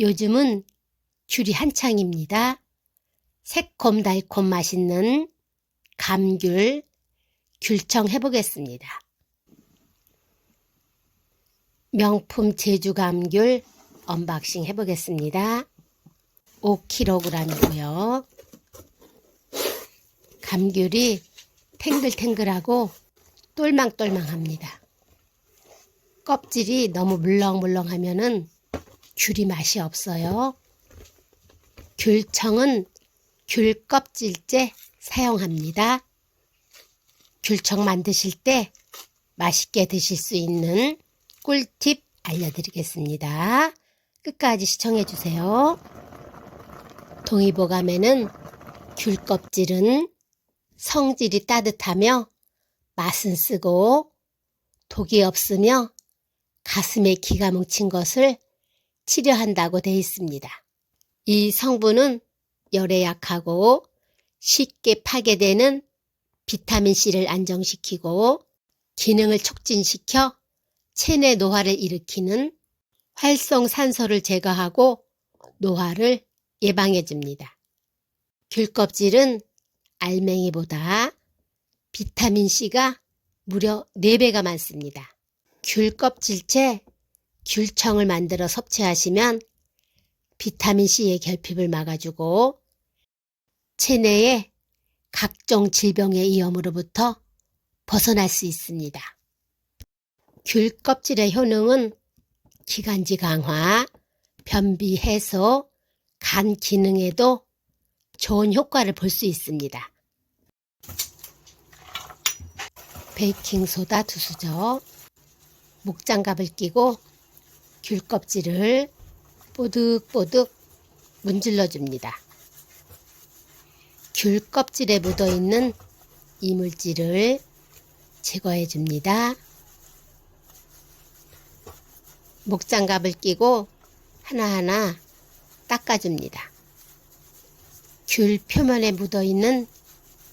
요즘은 귤이 한창입니다. 새콤달콤 맛있는 감귤 귤청 해보겠습니다. 명품 제주 감귤 언박싱 해보겠습니다. 5kg이고요. 감귤이 탱글탱글하고 똘망똘망합니다. 껍질이 너무 물렁물렁하면은 귤이 맛이 없어요. 귤청은 귤 껍질째 사용합니다. 귤청 만드실 때 맛있게 드실 수 있는 꿀팁 알려드리겠습니다. 끝까지 시청해 주세요. 동의보감에는 귤 껍질은 성질이 따뜻하며 맛은 쓰고 독이 없으며 가슴에 기가 뭉친 것을 치료한다고 되어 있습니다. 이 성분은 열에 약하고 쉽게 파괴되는 비타민C를 안정시키고 기능을 촉진시켜 체내 노화를 일으키는 활성산소를 제거하고 노화를 예방해 줍니다. 귤껍질은 알맹이보다 비타민C가 무려 4배가 많습니다. 귤 껍질째 귤청을 만들어 섭취하시면 비타민C의 결핍을 막아주고 체내의 각종 질병의 위험으로부터 벗어날 수 있습니다. 귤 껍질의 효능은 기관지 강화, 변비 해소, 간 기능에도 좋은 효과를 볼 수 있습니다. 베이킹소다 두 수저, 목장갑을 끼고 귤 껍질을 뽀득뽀득 문질러 줍니다. 귤 껍질에 묻어 있는 이물질을 제거해 줍니다. 목장갑을 끼고 하나하나 닦아줍니다. 귤 표면에 묻어 있는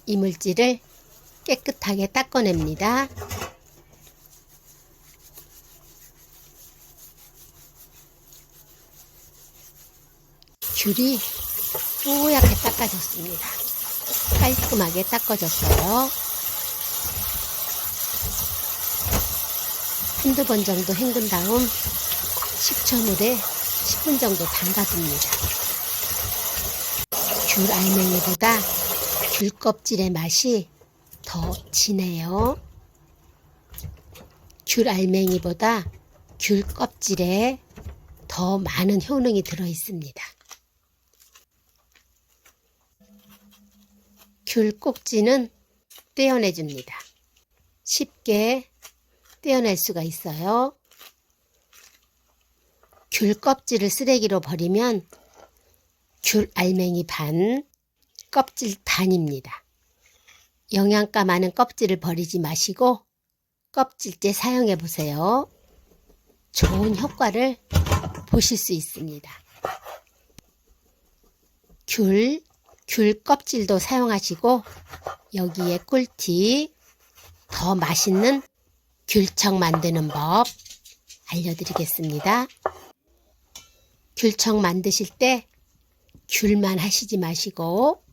이물질을 깨끗하게 닦아냅니다. 귤이 뽀얗게 닦아졌습니다. 깔끔하게 닦아졌어요. 한두 번 정도 헹군 다음 식초물에 10분 정도 담가둡니다. 귤 알맹이보다 귤 껍질의 맛이 더 진해요. 귤 알맹이보다 귤 껍질에 더 많은 효능이 들어 있습니다. 귤 꼭지는 떼어내 줍니다. 쉽게 떼어낼 수가 있어요. 귤 껍질을 쓰레기로 버리면 귤 알맹이 반, 껍질 반입니다. 영양가 많은 껍질을 버리지 마시고 껍질째 사용해 보세요. 좋은 효과를 보실 수 있습니다. 귤, 귤 껍질도 사용하시고 여기에 꿀팁, 더 맛있는 귤청 만드는 법 알려드리겠습니다. 귤청 만드실 때 귤만 하시지 마시고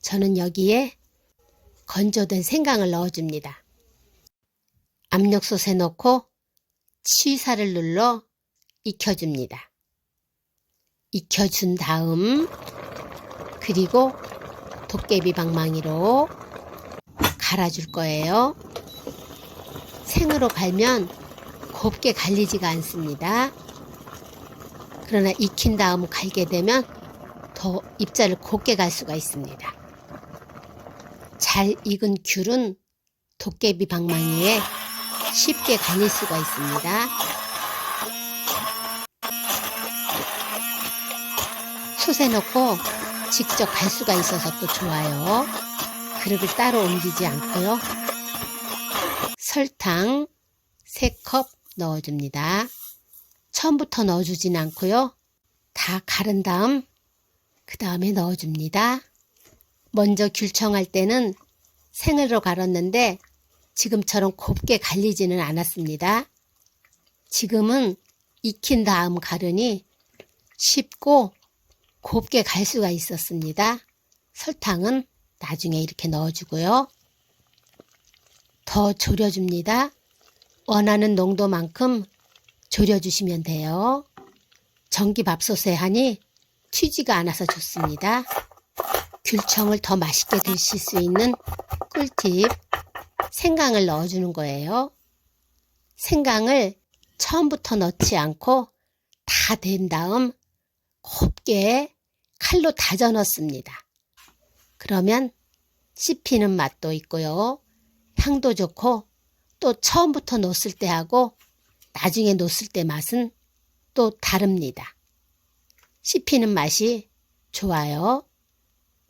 저는 여기에 건조된 생강을 넣어줍니다. 압력솥에 넣고 취사를 눌러 익혀줍니다. 익혀준 다음 그리고 도깨비 방망이로 갈아줄 거예요. 생으로 갈면 곱게 갈리지가 않습니다. 그러나 익힌 다음 갈게 되면 더 입자를 곱게 갈 수가 있습니다. 잘 익은 귤은 도깨비 방망이에 쉽게 갈릴 수가 있습니다. 솥에 넣고 직접 갈 수가 있어서 또 좋아요. 그릇을 따로 옮기지 않고요. 설탕 3컵 넣어줍니다. 처음부터 넣어주진 않고요. 다 갈은 다음 그 다음에 넣어줍니다. 먼저 귤청할 때는 생으로 갈았는데 지금처럼 곱게 갈리지는 않았습니다. 지금은 익힌 다음 가르니 쉽고 곱게 갈 수가 있었습니다. 설탕은 나중에 이렇게 넣어주고요. 더 졸여줍니다. 원하는 농도만큼 졸여주시면 돼요. 전기밥솥에 하니 튀지가 않아서 좋습니다. 귤청을 더 맛있게 드실 수 있는 꿀팁, 생강을 넣어주는 거예요. 생강을 처음부터 넣지 않고 다 된 다음 곱게 칼로 다져 넣습니다. 그러면 씹히는 맛도 있고요. 향도 좋고 또 처음부터 넣었을 때 하고 나중에 넣었을 때 맛은 또 다릅니다. 씹히는 맛이 좋아요.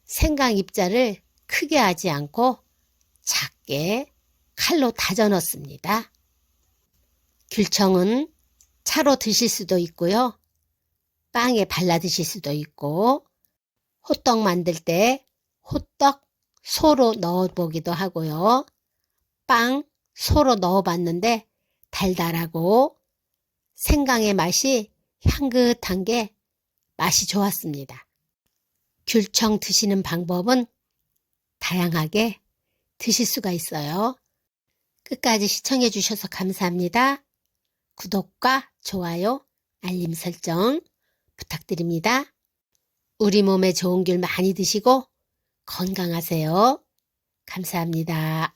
생강 입자를 크게 하지 않고 작게 칼로 다져 넣습니다. 귤청은 차로 드실 수도 있고요. 빵에 발라 드실 수도 있고 호떡 만들 때 호떡 소로 넣어 보기도 하고요. 빵 소로 넣어 봤는데 달달하고 생강의 맛이 향긋한 게 맛이 좋았습니다. 귤청 드시는 방법은 다양하게 드실 수가 있어요. 끝까지 시청해 주셔서 감사합니다. 구독과 좋아요, 알림 설정 부탁드립니다. 우리 몸에 좋은 귤 많이 드시고 건강하세요. 감사합니다.